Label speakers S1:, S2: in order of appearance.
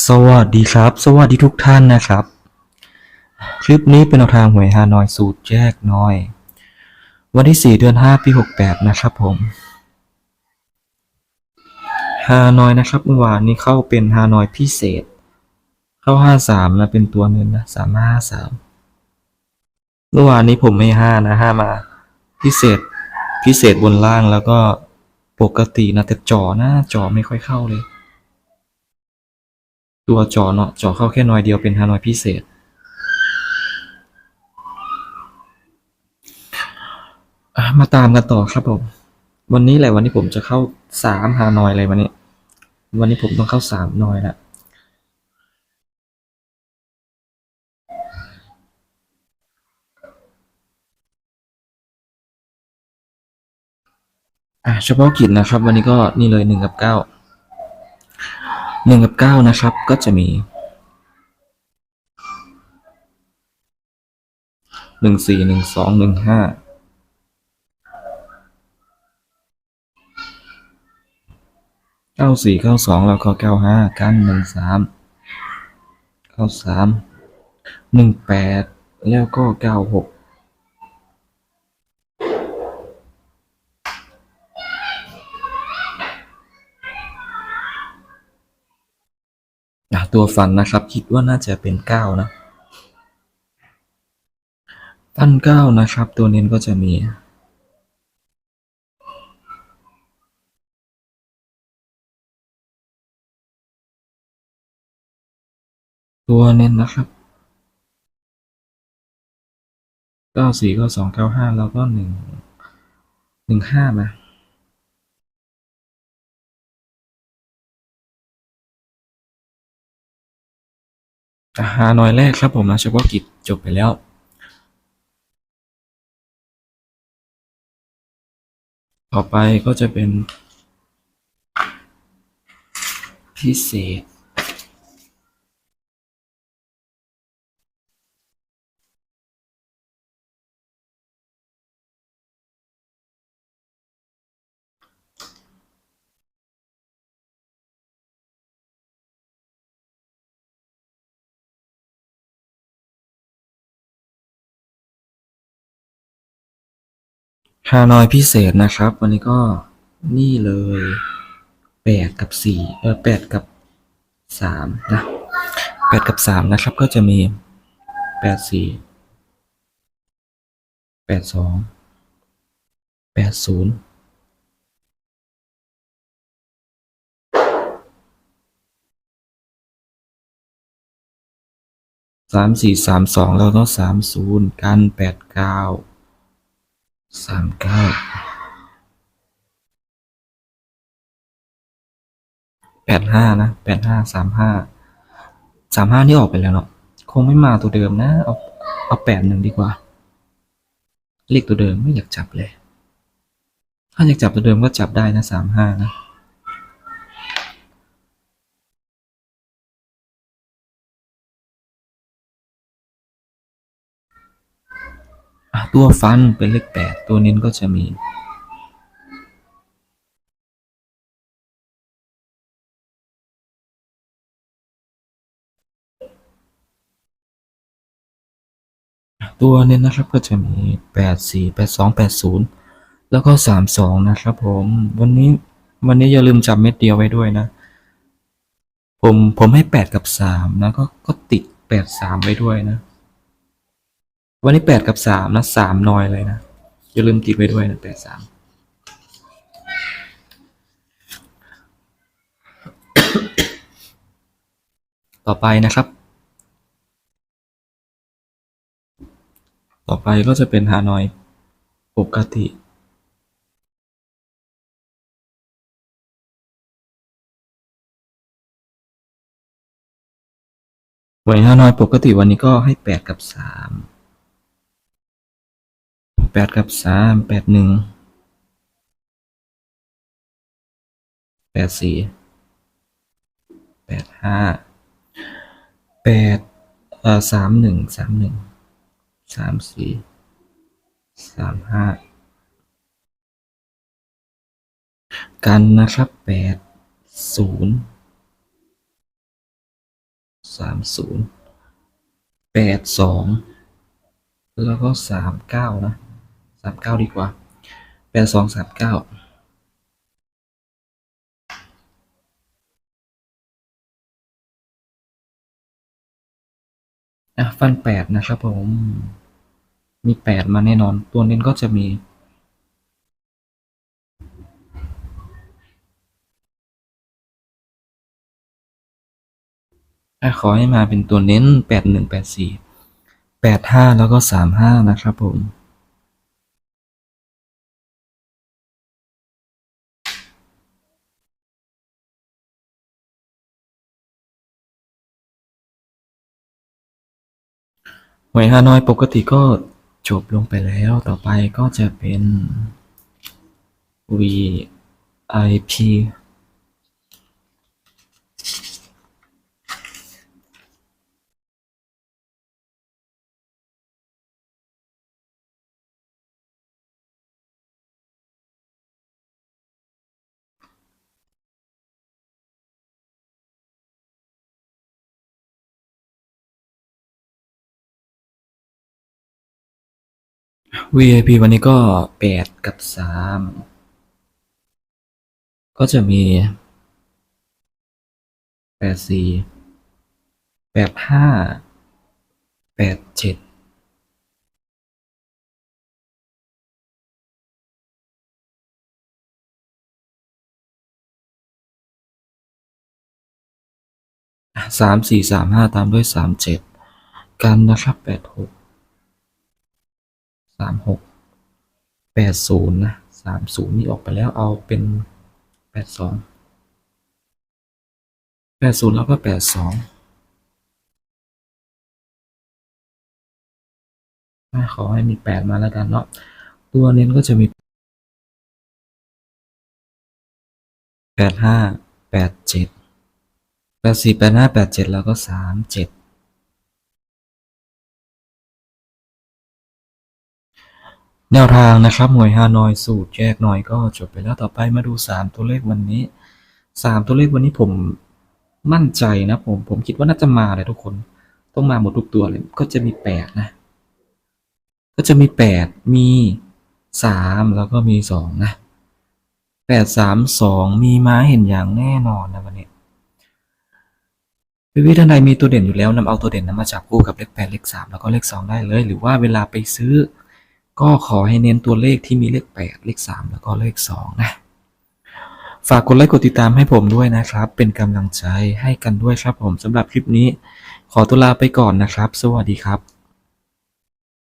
S1: สวัสดีครับ สวัสดีทุกท่านนะครับ คลิปนี้เป็นแนวทางหวยฮานอยสูตรแยกน้อย วันที่ 4 เดือน 5 ปี 68 นะครับผมฮานอยนะครับเมื่อวานนี้เข้าเป็นฮานอยพิเศษ เข้า 53 นะ เป็นตัวเงินนะ3553 เมื่อวานนี้ผมไม่ 5 นะ 5 มา พิเศษพิเศษบนล่างแล้วก็ปกตินะแต่จอหน้าจอไม่ค่อยเข้าเลย ตัวจอเนาะจอเข้าแค่น้อยเดียวเป็นฮานอยพิเศษ มาตามกันต่อครับผม วันนี้แหละวันนี้ผมจะเข้าสามฮานอยเลยวันนี้ วันนี้ผมต้องเข้าสามนอยละอะเฉพาะกิจนะครับ วันนี้ก็นี่เลยหนึ่งกับเก้า หนึ่งกับเก้านะครับ ก็จะมีหนึ่งสี่หนึ่งสองหนึ่งห้าเก้าสี่เก้าสองแล้วก็เก้าห้ากันหนึ่งสามเก้าสามหนึ่งแปดแล้วก็เก้าหก ตัวฟันนะครับ คิดว่าน่าจะเป็นเก้านะพันเก้านะครับ ตัวเน้นก็จะมีตัวเน้นนะครับเก้าสี่เก้าสองเก้าห้าแล้วก็หนึ่งห หามาอะฮานอยแรกครับผมนะเฉพาะกิจจบไปแล้ว ต่อไปก็จะเป็นพิเศษ ฮานอยพิเศษนะครับ วันนี้ก็นี่เลยแปดกับสี่เออแปดกับสามนะแปดกับสามนะครับ ก็จะมีแปดสี่แปดสองแปดศูนย์สามสี่สามสองแล้วก็สามศูนย์กันแปดเก้า สามเก้าแปดห้านะแปดห้าสามห้าสามห้านี่ออกไปแล้วเนาะคงไม่มาตัวเดิมนะ เอาเอาแปดหนึ่งดีกว่า เลขตัวเดิมไม่อยากจับเลย ถ้าอยากจับตัวเดิมก็จับได้นะสามห้านะ ตัวฟันเป็นเลขแปดตัวเน้นก็จะมีตัวเน้นนะครับก็จะมีแปดสี่แปดสองแปดศูนย์แล้วก็สามสองนะครับผมวันนี้วันนี้อย่าลืมจับเม็ดเดียวไว้ด้วยนะ ผมผมให้แปดกับสามนะก็ก็ติดแปดสามไว้ด้วยนะ วันนี้แปดกับสามนะสามนอยเลยนะอย่าลืมติดไว้ด้วยนะแปดสามต่อไปนะครับ ต่อไปก็จะเป็นฮานอยปกติหวยฮานอยปกติวันนี้ก็ให้แปดกับสาม แปดกับสามแปดหนึ่งแปดสี่แปดห้าแปดเอ่อสามหนึ่งสามหนึ่งสามสี่สามห้ากันนะครับแปดศูนย์สามศูนย์แปดสองแล้วก็สามเก้านะ สามเก้าดีกว่าแปดสองสามเก้าอะฟันแปดนะครับผม มีแปดมาแน่นอน ตัวเน้นก็จะมีอะขอให้มาเป็นตัวเน้นแปดหนึ่งแปดสี่แปดห้าแล้วก็สามห้านะครับผม หวยฮานอยปกติก็จบลงไปแล้ว ต่อไปก็จะเป็น VIP VIP วันนี้ก็แปดกับสามก็จะมีแปดสี่แปดห้าแปดเจ็ดสามสี่สามห้าตามด้วยสามเจ็ดกันนะครับแปดหกามหกแปดศูนย์นะสามศูนย์นี่ออกไปแล้วเอาเป็นแปดสองแปดศูนย์แล้วก็แปดสองขอให้มีแปดมาแล้วกันเนาะตัวเน้นก็จะมีแปดห้าแปดเจ็ดแปดสี่แปดห้าแปดเจ็ดแล้วก็สามเจ็ด แนวทางนะครับ หน่วยฮานอยสูตรแยกหน่อยก็จบไปแล้วต่อไปมาดูสามตัวเลขวันนี้สามตัวเลขวันนี้ผมมั่นใจนะผมผมคิดว่าน่าจะมาเลยทุกคน ต้องมาหมดทุกตัวเลย ก็จะมีแปดนะ ก็จะมีแปดมีสามแล้วก็มีสองนะแปดสามสองมีม้าเห็นอย่างแน่นอนนะวันนี้วิวิท่านใดมีตัวเด่นอยู่แล้วนำเอาตัวเด่นนั้นมาจับคู่กับเลขแปดเลขสามแล้วก็เลขสองได้เลย หรือว่าเวลาไปซื้อ ก็ขอให้เน้นตัวเลขที่มีเลข 8 เลข 3 แล้วก็เลข 2 นะ ฝากกดไลค์กดติดตามให้ผมด้วยนะครับ เป็นกำลังใจให้กันด้วยครับผมสำหรับคลิปนี้ ขอตัวลาไปก่อนนะครับ สวัสดีครับ